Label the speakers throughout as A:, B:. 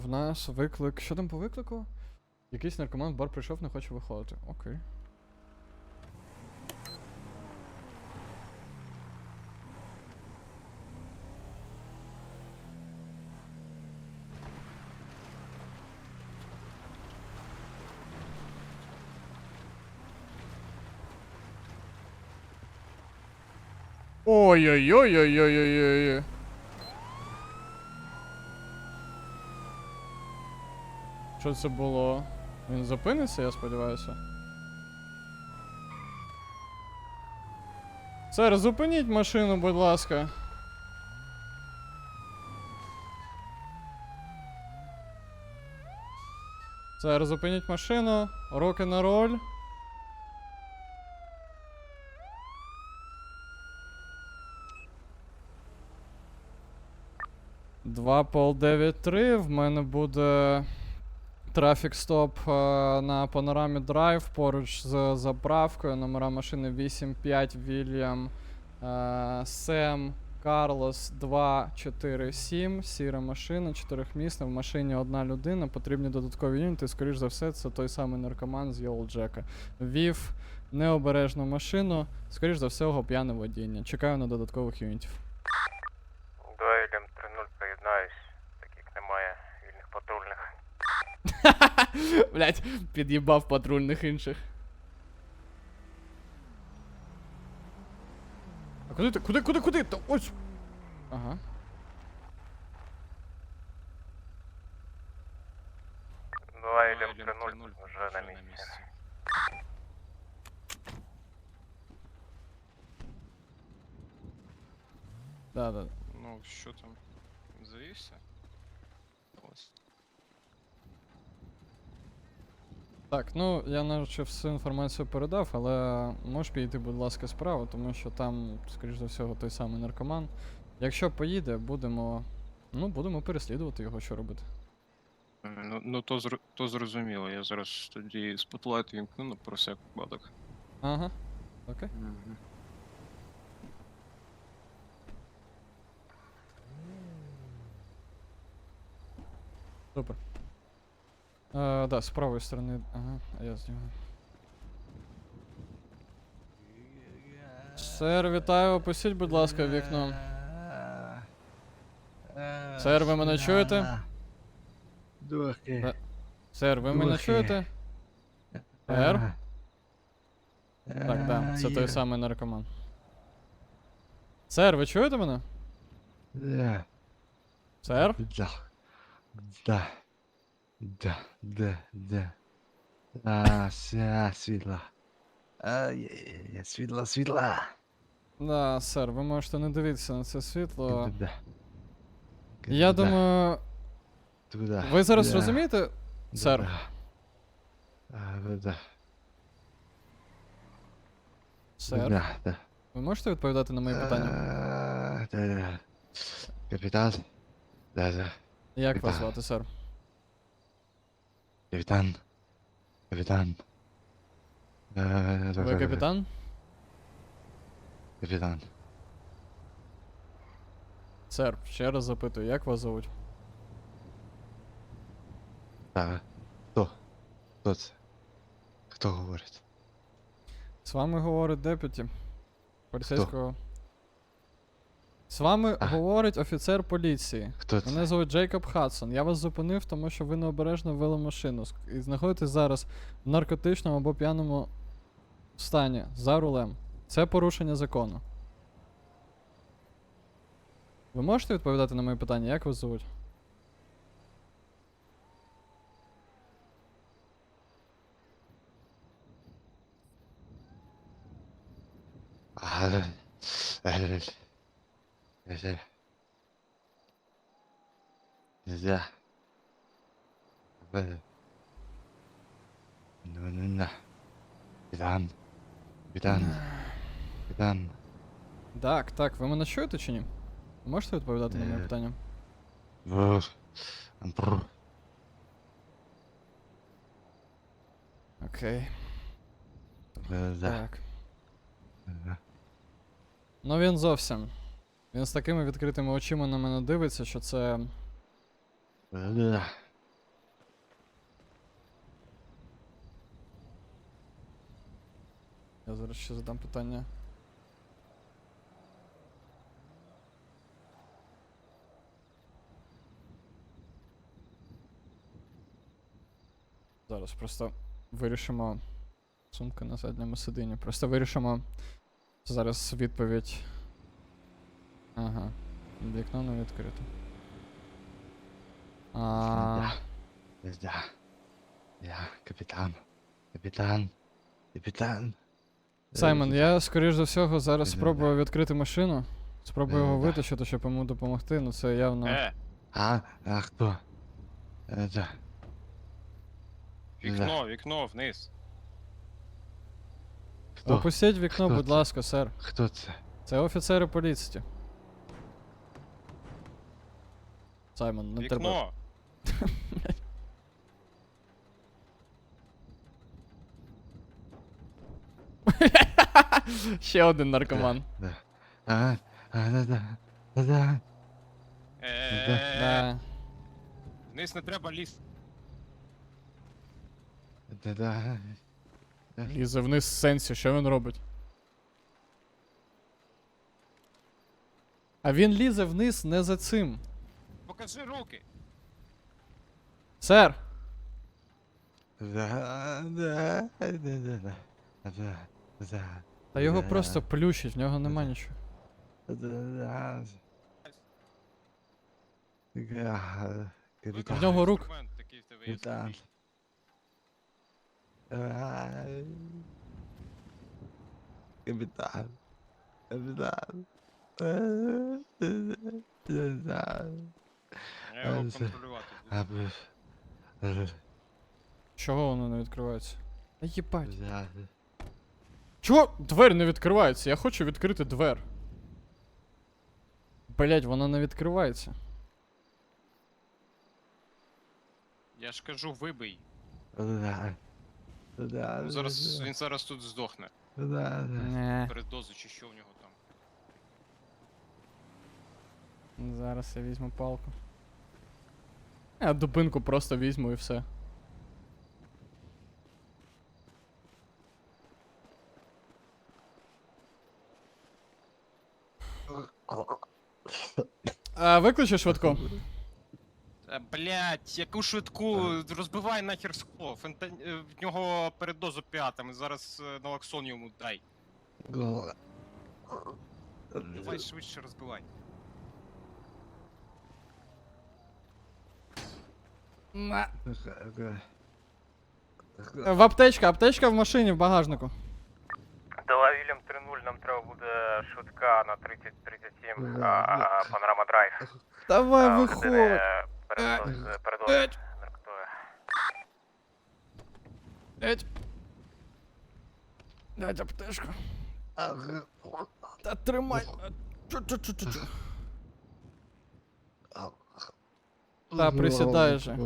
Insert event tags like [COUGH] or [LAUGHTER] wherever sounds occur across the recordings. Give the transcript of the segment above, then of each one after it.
A: в нас виклик. Що там по виклику? Якийсь наркоман в бар прийшов, не хоче виходити. Окей. Ой-ой-ой-ой-ой-ой-ой. Що це було? Він зупиниться, я сподіваюся. Сер, зупиніть машину, будь ласка. Сер, зупиніть машину. Руки на роль. Два пол 9-3. В мене буде трафік стоп е, на панорамі драйв поруч з заправкою. Номера машини 85 Вільям е, Сем Карлос 247. Сіра машина, чотирьохмісна. В машині одна людина. Потрібні додаткові юніти. Скоріш за все, це той самий наркоман з Йоу Джека. Вів необережну машину. Скоріш за все, п'яне водіння. Чекаю на додаткових юнітів.
B: Дуелем 3-0 приєднаюсь, так як немає вільних патрульних. [LAUGHS]
A: Блять, під'їбав патрульних інших. А куди ти? Куди, куди, куди? Та ось. Ага.
B: Дуелем 3-0 вже на місці.
A: Да, да.
C: Ну, що там? Завівся? Ось.
A: Так, ну я наче всю інформацію передав, але можеш підійти, будь ласка, справа, тому що там, скоріш за всього, той самий наркоман. Якщо поїде, будемо. Ну, будемо переслідувати його, що робити.
C: Е, Ну, ну то, зр... то зрозуміло. Я зараз тоді спотлайт вімкну ну, про всяк випадок.
A: Ага. Окей. Супер. Е, да, з правої сторони. Ага, я знімаю. Сер, вітаю, опустіть, будь ласка, вікно. Сер, ви мене чуєте?
D: Духи.
A: Сер, ви мене
D: Духи.
A: чуєте? Сер? Так, да, це той самий наркоман. Сер, ви чуєте мене?
D: Да,
A: Сер?
D: да, да, да, да, да. А, ся, світла. А, є, є, є, світла, світла.
A: Да, сер, ви можете не дивитися на це світло.
D: Туди.
A: Я думаю,
D: туди,
A: ви зараз
D: туди,
A: розумієте, сер?
D: А, туди,
A: Сер,
D: туди, да.
A: ви можете відповідати на мої питання?
D: А, да, да. Капітан. Да, да.
A: Як вас звати, сер?
D: Капітан. Капітан. Е,
A: Ви капітан?
D: Капітан.
A: Сер, ще раз запитую, як вас зовуть?
D: Так. Хто? Хто це? Хто говорить?
A: З вами говорить депюті поліцейського. З вами
D: А.
A: говорить офіцер поліції.
D: Хто це?
A: Мене звуть Джейкоб Хадсон. Я вас зупинив, тому що ви необережно вели машину і знаходитесь зараз в наркотичному або п'яному стані за рулем. Це порушення закону. Ви можете відповідати на мої питання, як вас звуть?
D: А, е, е, е. Нельзя. Е. Ну, ну, на. Капітан. Капітан. Капітан.
A: Так, так, ви мене чуєте чи ні? Ви можете відповідати на мої
D: Е.
A: питання?
D: Бур. Брр.
A: Окей.
D: Е, да.
A: Так.
D: Е.
A: Ну він зовсім. Він з такими відкритими очима на мене дивиться, що це. Я зараз ще задам питання. Зараз просто вирішимо. Сумка на задньому сидінні. Просто вирішимо зараз відповідь. Ага. Вікно не відкрито. А,
D: Да. Да. Я капітан. Капітан. Капітан.
A: Саймон, я скоріш за всього зараз
D: Да-да.
A: спробую відкрити машину. Спробую його витащити, щоб йому допомогти, ну це явно.
C: Е,
D: А, а хто? Е, да.
C: вікно, вікно вниз.
D: Хто?
A: Опустіть вікно,
D: Хто
A: будь
D: це?
A: ласка, сер.
D: Хто це?
A: Це офіцери поліції. Саймон, не треба.
C: Вікно. [LAUGHS]
A: Ще один наркоман.
D: Да. А, а, да, да. Да, да.
C: Е,
A: Да.
C: Вниз не треба.
D: Да, да.
A: Лізе вниз в сенсі, що він робить? А він лізе вниз не за цим.
C: Покажи руки.
A: Сер!
D: Да, да, да, да, да. Да, да.
A: Та його просто плющить, в нього нема нічого.
D: Да, да. Да.
C: Виконай
D: Капітан.
A: В нього рук.
C: інструмент, Такий в тебе є
D: Капітан. Капітан. Капітан. Е,
C: Я його контролювати буду.
D: Е,
A: Чого воно не відкривається? Та їбать. Чого двері не відкриваються? Я хочу відкрити двер. Блять, вона не відкривається.
C: Я ж кажу, вибий.
D: Да. Да,
C: Ну, Зараз він зараз тут здохне.
D: да, да.
A: Не.
C: Передозу чи що в нього там.
A: Зараз я візьму палку. Я дубинку просто візьму і все. А, виключи швидко.
C: Та, блять, яку швидку, розбивай нахер скло. Фента... е, В нього передозу п'ятами, зараз е, налаксон йому дай. Давай швидше розбивай.
A: В аптечка, аптечка в машині в багажнику.
B: Дала Вільям 3-0, нам треба буде швидка на 30-37, а, а, панорама драйв.
A: Давай
B: А,
A: виходь.
B: передоз-
A: Е,
B: передоз
A: е.
B: наркотою.
A: Еть. Дать аптечку. Та тримай. Чу-чу-чу-чу. Та, присідай же.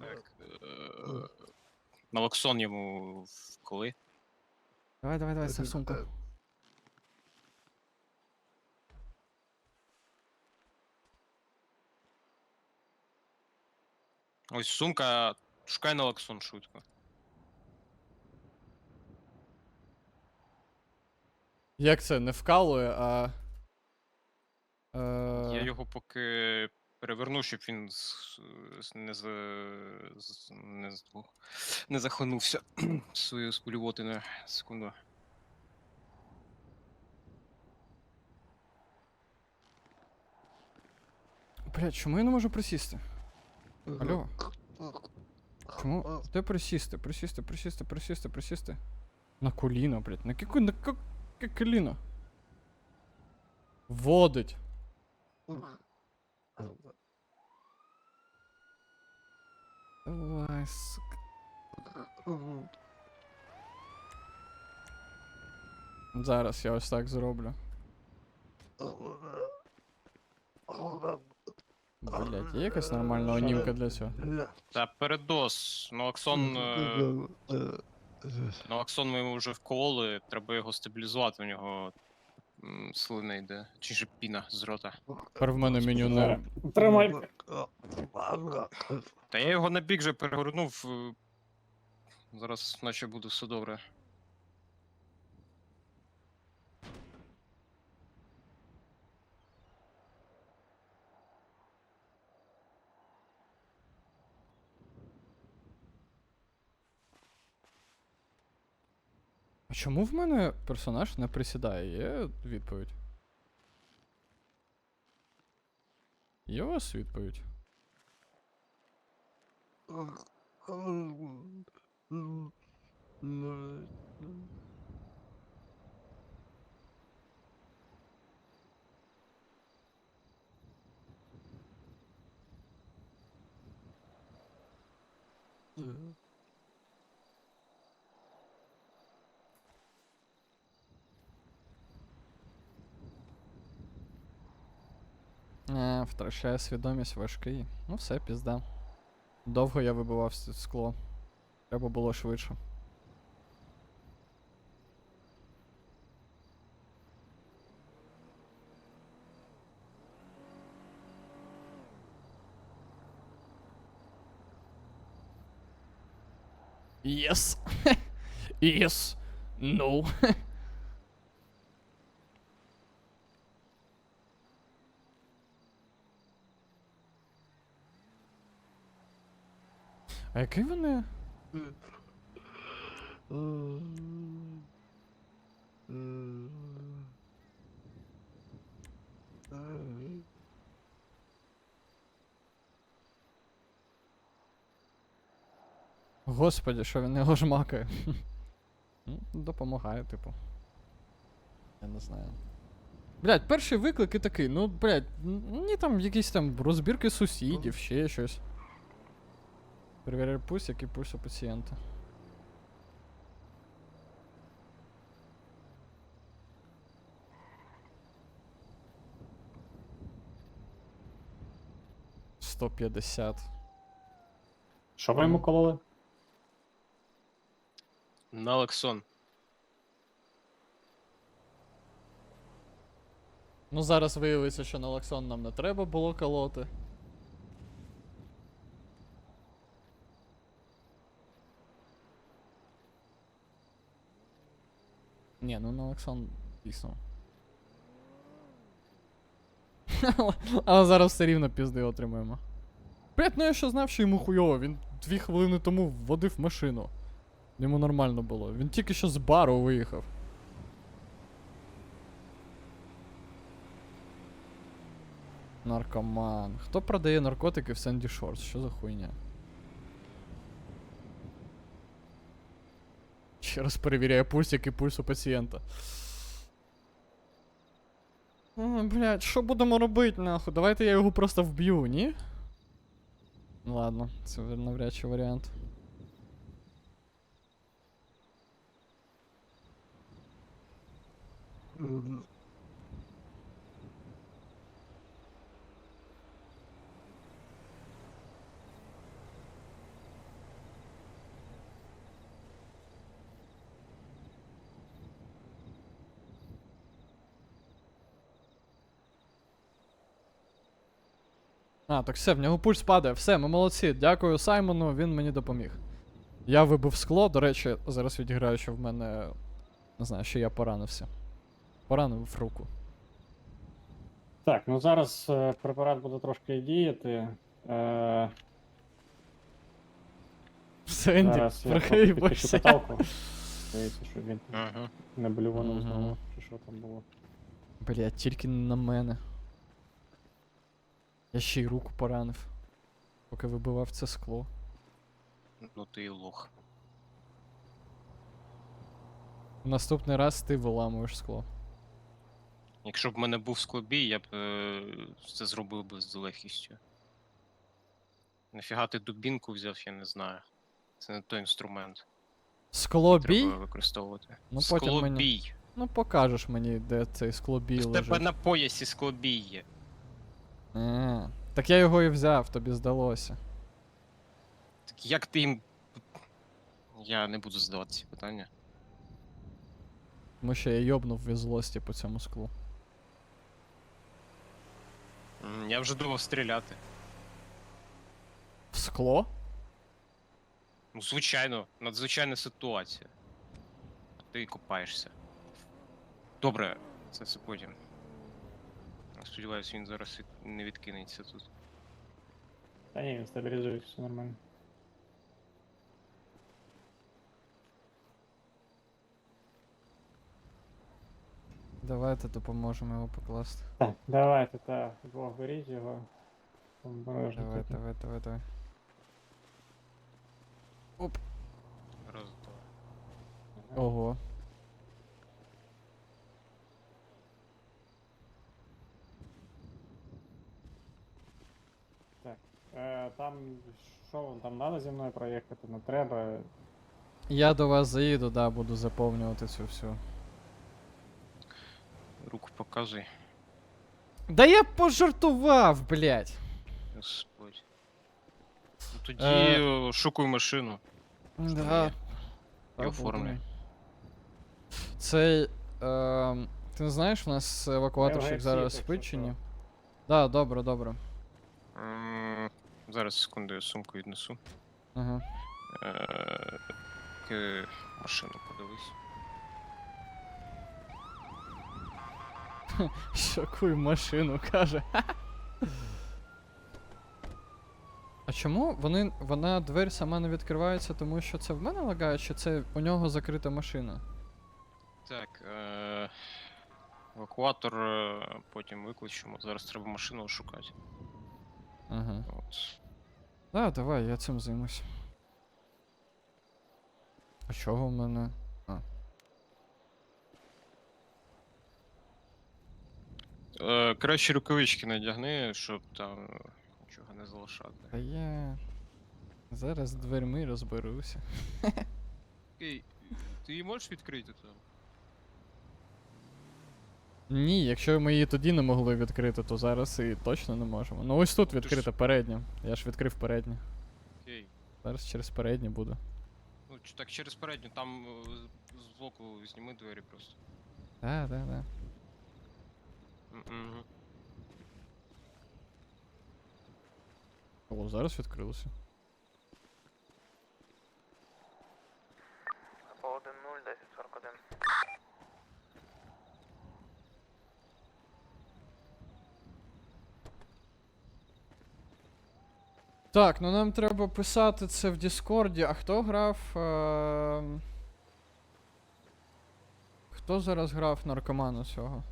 C: Так. е, Налаксон йому в- коли?
A: Давай, давай, давай, це.
C: Ось сумка, шукай налаксон швидко.
A: Як це? Не вкалує, а.
C: Я
A: Е...
C: його поки переверну, щоб він з- з- не за з- не, з- не захлинувся [CLEARS THROAT] своєю спулювотиною. Секунду.
A: Блять, чому я не можу присісти? Алло? Чому? Де присісти? Присісти, присісти, присісти, присісти. На коліно, блять. На яке на ка- яке коліно? Водить. Давай, сука. Зараз я ось так зроблю. Блять, є якась нормальна онімка для цього?
C: Та передоз. Налаксон. е, Налаксон ми йому вже вкололи, треба його стабілізувати. У нього м, слина йде. Чи ж піна з рота.
A: Тепер в мене меню не.
E: Тримай.
C: Та я його на бік же перегорнув. е, Зараз наче буде все добре.
A: Чому в мене персонаж не присідає? Є відповідь? Є у вас відповідь? Е, втрачає свідомість важкий. Ну все, пізда. Довго я вибивав скло. Треба було швидше. Yes. [LAUGHS] yes. No. [LAUGHS] А який вони? Господи, що він його жмакає. [LAUGHS] Ну, Допомагає, типу. Я не знаю. Блять, перший виклик і такий, ну, блять, ні там якісь там розбірки сусідів, ще щось. Перевіряю пульс, який пульс у пацієнта. Сто п'ятдесят.
E: Що ви йому кололи?
C: Налексон.
A: Ну зараз виявиться, що налоксон нам не треба було колоти. Ні, ну налоксон дійсно. [LAUGHS] Але- зараз все рівно пізди отримуємо. Блять, ну я що знав, що йому хуйово, він дві хвилини тому вводив машину. Йому нормально було. Він тільки що з бару виїхав. Наркоман. Хто продає наркотики в Сенді Шорс? Що за хуйня? Ще раз перевіряю пульс, який пульс у пацієнта. О, блядь, що будемо робити, нахуй? Давайте я його просто вб'ю, ні? Ну Ладно, це навряд чи варіант. А, так все, в нього пульс падає. Все, ми молодці. Дякую Саймону, він мені допоміг. Я вибив скло, до речі, зараз відіграю, що в мене. Не знаю, що я поранився. Поранив руку.
E: Так, ну зараз е, препарат буде трошки діяти. Е,
A: Сенді,
E: зараз я трохи підпишу каталку. [LAUGHS] Що він
C: Ага.
E: не блюванув
A: Мгм.
E: знову, чи що там було.
A: Блять, тільки не на мене. Я ще й руку поранив. Поки вибивав це скло.
C: Ну ти і лох.
A: Наступний раз ти виламуєш скло.
C: Якщо б в мене був склобій, я б е, це зробив би з легкістю. Нафіга ти дубінку взяв, я не знаю. Це не той інструмент.
A: Скло бій?
C: Треба використовувати.
A: Ну, потім мені-
C: Склобій.
A: Ну покажеш мені, де цей скло бій
C: В тебе на поясі склобій є.
A: А, так я його і взяв, тобі здалося.
C: Так як ти їм. Я не буду задавати ці питання.
A: Тому що я йобнув від злості по цьому склу.
C: М, Я вже думав стріляти.
A: В скло?
C: Ну, звичайно, надзвичайна ситуація. А ти копаєшся. Добре, це все потім. Сподіваюсь, він зараз не відкинеться тут.
E: Та ні, він стабілізується, все нормально.
A: Давайте допоможемо його покласти.
E: Так, давайте, так, двох беріть його.
A: Давай,
E: тільки.
A: давай, давай, давай.
C: Раз, два.
A: Ого.
E: Е, там, що вам там треба зі мною проїхати? Не треба.
A: Я до вас заїду, да, буду заповнювати цю всю.
C: Руку показуй.
A: Да я пожартував, блядь!
C: Господь. Ну тоді
A: Е.
C: е, шукуй машину.
A: Да.
C: І оформлюй.
A: Цей. Е, ти не знаєш, у нас евакуаторщик
E: гексі,
A: зараз
E: якщо
A: спить чи
E: що.
A: ні? Да, добре, добре.
C: М, Зараз секунду, я сумку віднесу.
A: Ага.
C: Е, к- Машину подивись. [LAUGHS]
A: Шокуй машину, каже. А чому вони, вона двері сама не відкривається, тому що це в мене лагає, чи це у нього закрита машина?
C: Так, е... евакуатор е, потім викличемо. Зараз треба машину шукати.
A: Ага.
C: От.
A: Да, давай, я цим займусь. А чого в мене?
C: Е, краще рукавички надягни, щоб там нічого не залишати.
A: Та я. Зараз з дверми розберуся.
C: Окей, ти її можеш відкрити там?
A: Ні, якщо ми її тоді не могли відкрити, то зараз і точно не можемо. Ну ось тут
C: ж-
A: відкрита передня. Я ж відкрив переднє.
C: Окей.
A: Зараз через переднє буде.
C: Ну, ч- так через передню, там е, з- збоку зніми двері просто.
A: Да, да, да.
C: Мгм.
A: О, зараз відкрилося.
B: По 1-0,
A: Так, ну нам треба писати це в Діскорді. А хто грав. Е... Хто зараз грав наркомана цього?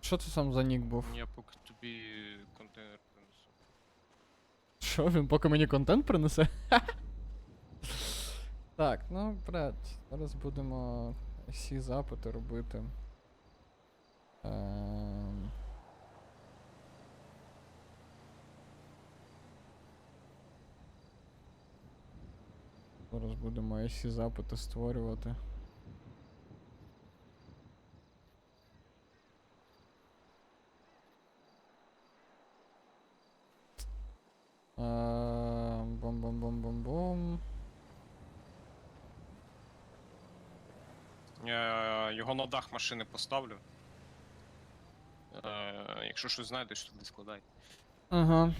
A: Що це там за нік був?
C: Я поки тобі контейнер принесу.
A: Що, він поки мені контент принесе? [LAUGHS] так, ну, блядь, зараз будемо всі запити робити. Ем... Зараз будемо IC запити створювати. Бом-бом-бом-бом-бом.
C: Я його на дах машини поставлю. Е, якщо щось знайдеш, тоді складай.
A: Ага.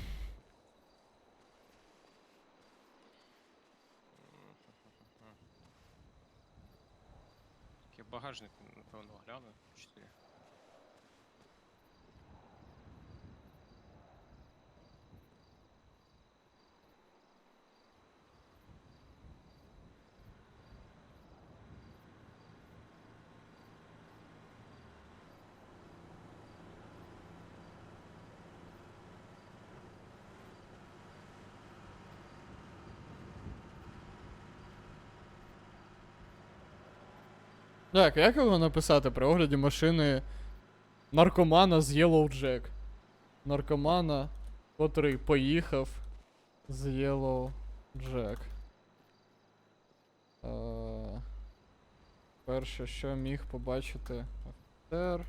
C: багажнику, напевно, гляну. 4.
A: Так, як його написати при огляді машини наркомана з Yellow Jack? Наркомана, котрий поїхав з Yellow Jack. Е, перше, що міг побачити офіцер.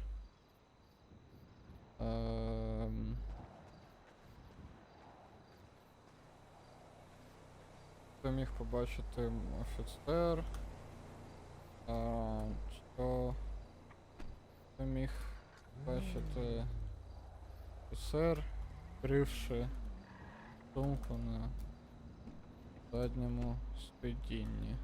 A: Ем, Що міг побачити офіцер. А, що я міг бачити офіцер, кривши сумку на задньому сидінні.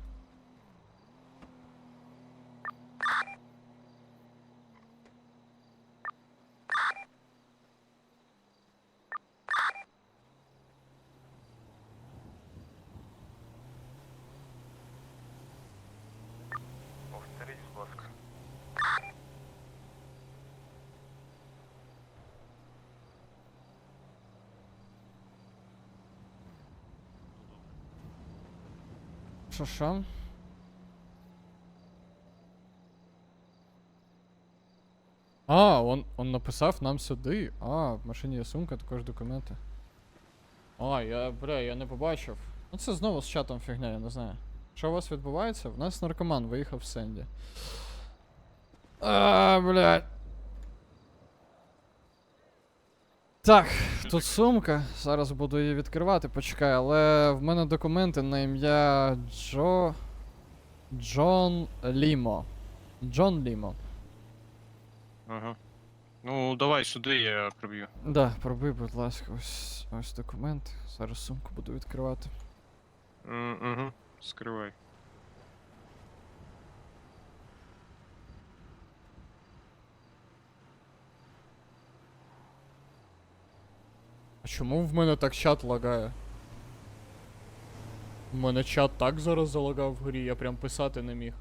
B: Повторіть, будь ласка.
A: Що що? А, он, он написав нам сюди. А, в машині є сумка, також документи. А, я, бля, я не побачив. Ну це знову з чатом фігня, я не знаю. Що у вас відбувається? У нас наркоман виїхав в Сенді. А, блядь. Так, тут сумка. Зараз буду її відкривати, почекай, але в мене документи на ім'я Джо. Джон Лімо. Джон Лімо.
C: Ага. Ну, давай сюди, я проб'ю.
A: Да, пробий, будь ласка, ось ось документ. Зараз сумку буду відкривати.
C: Угу. Скривай.
A: А чому в мене так чат лагає? У мене чат так зараз залагав вгорі, я прям писати не міг.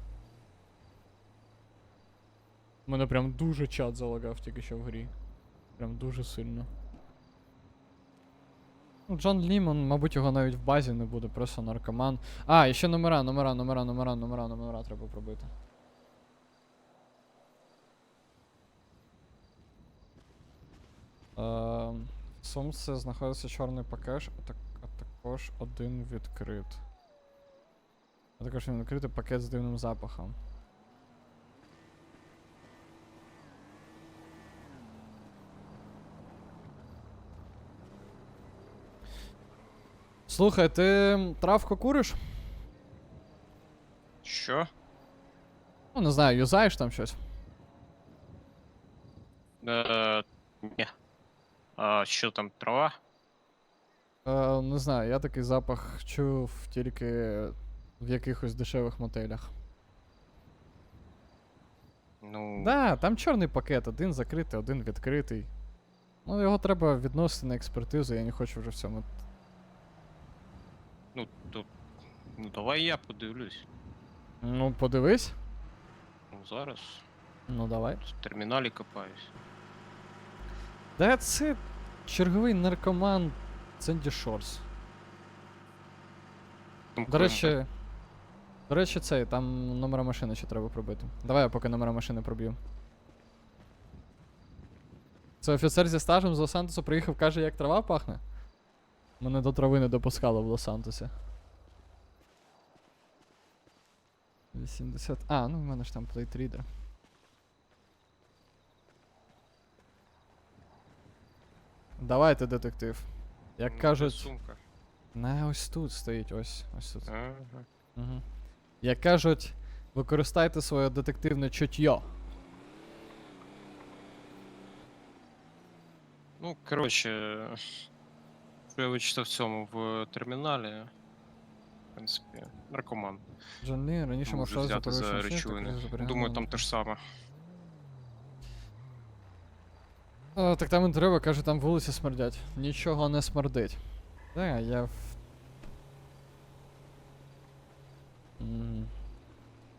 A: У мене прям дуже чат залагав тільки що вгорі. Прям дуже сильно. Ну, Джон Лімон, мабуть, його навіть в базі не буде, просто наркоман. А, і ще номера, номера, номера, номера, номера, номера треба пробити. Ем, в сумці знаходиться чорний пакет, а, так, а також один відкрит. А також він відкритий пакет з дивним запахом. Слухай, ти травку куриш?
C: Що?
A: Ну, не знаю, юзаєш там щось.
C: Е, ні. А що там, трава?
A: Е, не знаю, я такий запах чув тільки в якихось дешевих мотелях.
C: Ну.
A: Да, там чорний пакет, один закритий, один відкритий. Ну, його треба відносити на експертизу, я не хочу вже в цьому.
C: Ну, то. Ну, давай я подивлюсь.
A: Ну, подивись.
C: Ну, зараз.
A: Ну, давай.
C: В терміналі копаюсь.
A: Да, це черговий наркоман Сенді Шорс. До речі. До речі, цей, там номера машини ще треба пробити. Давай я поки номера машини проб'ю. Це офіцер зі стажем з Лос-Сантосу приїхав, каже, як трава пахне. Мене до трави не допускало в Лос-Сантосі. 80. А, ну в мене ж там плейтрідер. Давайте, детектив. Як
C: Ну,
A: кажуть.
C: Сумка.
A: Не, ось тут стоїть, ось, ось тут.
C: Ага.
A: Угу. Як кажуть, використайте своє детективне чуття.
C: Ну, коротше, що я вичитав в цьому в терміналі. В принципі, наркоман.
A: Джон Лі раніше
C: взяти за речовини. Думаю, там те ж саме.
A: А, так там і треба, каже, там вулиці смердять. Нічого не смердить. Да, я в.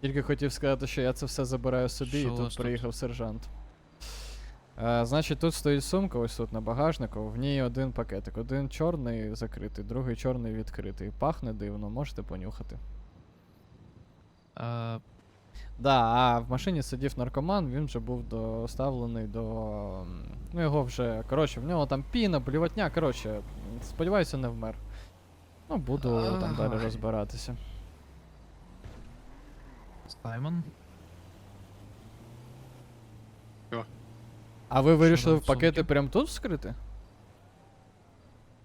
A: Тільки хотів сказати, що я це все забираю собі,
F: Що
A: і тут
F: вас тут?
A: приїхав сержант. Е, значить, тут стоїть сумка, ось тут на багажнику, в ній один пакетик. Один чорний закритий, другий чорний відкритий. Пахне дивно, можете понюхати.
F: А,
A: Да, а в машині сидів наркоман, він вже був доставлений до. Ну його вже. Коротше, в нього там піна, блюватня, коротше, сподіваюся, не вмер. Ну, буду там далі розбиратися.
F: Саймон?
A: А ви вирішили в
F: в
A: пакети
F: сумці?
A: прямо тут вскрити?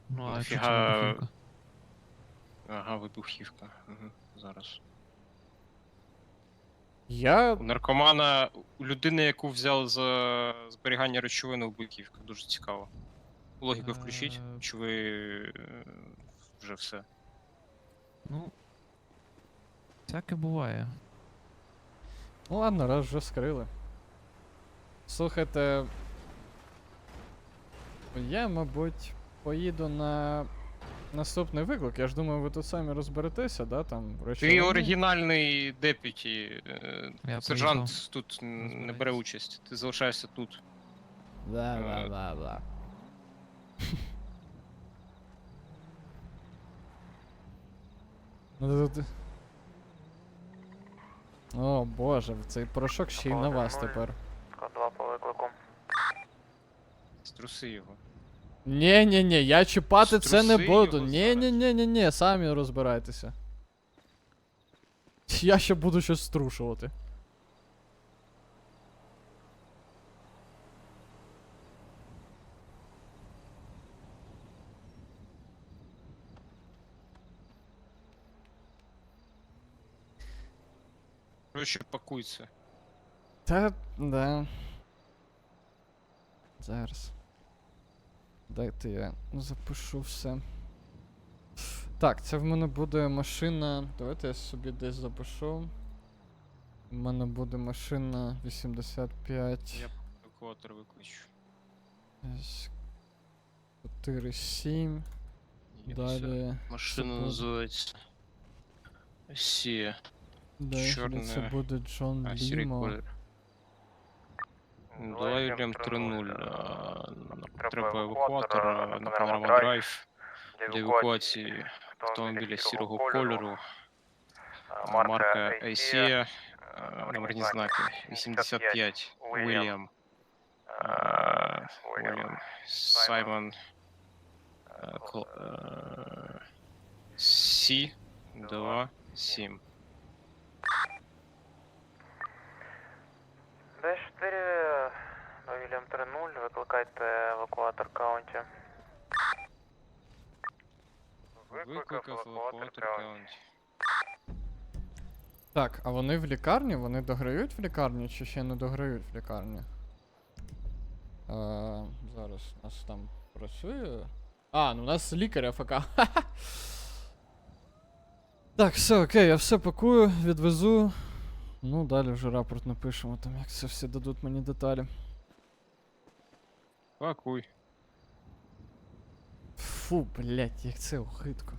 F: Ну, а що це
C: Нафіга- Ага, вибухівка. Угу. Зараз.
A: Я.
C: У наркомана, у людини, яку взяли за зберігання речовин у Буйківка, дуже цікаво. Логіку включіть,
F: Е.
C: чи ви е, вже все.
F: Ну. Всяке буває.
A: Ну ладно, раз вже скрили. Слухайте. Я, мабуть, поїду на наступний виклик. Я ж думаю, ви тут самі розберетеся, да? Там
C: Ти
A: речовини.
C: оригінальний депюті. е,
F: Я
C: Сержант
F: поїхав.
C: тут н- не бере участь. Ти залишаєшся тут.
A: Да, да,
C: Е,
A: да, да. Ну, тут- О боже, цей порошок ще й на вас тепер.
B: Код 2 по виклику.
C: Струси його.
A: Ні, ні, ні, я чіпати це не
C: Струси
A: буду.
C: його
A: Ні, ні, ні, ні, ні, самі розбирайтеся. Я [LAUGHS] ще буду щось струшувати.
C: Коротше, пакуйся.
A: Та, да. Зараз. Дайте я запишу все. Так, це в мене буде машина. Давайте я собі десь запишу. У мене буде машина 85.
C: Я евакуатор викличу.
A: 4, 7.
C: І все.
A: Далі.
C: Машина
A: буде?
C: називається. Сія.
A: Далі це буде Джон Лімо.
C: Давай Вільям 3-0. треба евакуатор на Панорама Драйв для евакуації автомобіля сірого кольору. Марка Айсія. Номерні знаки 85. Уільям. а, Уільям. Саймон. Сі. 2. 7.
B: Вільям 3-0, викликайте евакуатор каунті.
C: Викликав евакуатор Каунті.
A: Так, а вони в лікарні? Вони дограють в лікарні чи ще не дограють в лікарні? А, зараз у нас там працює. А, ну у нас лікар ФК. [LAUGHS] Так, все, окей, я все пакую, відвезу. Ну, далі вже рапорт напишемо, там як це всі дадуть мені деталі.
C: Пакуй.
A: Фу, блять, як це охитко.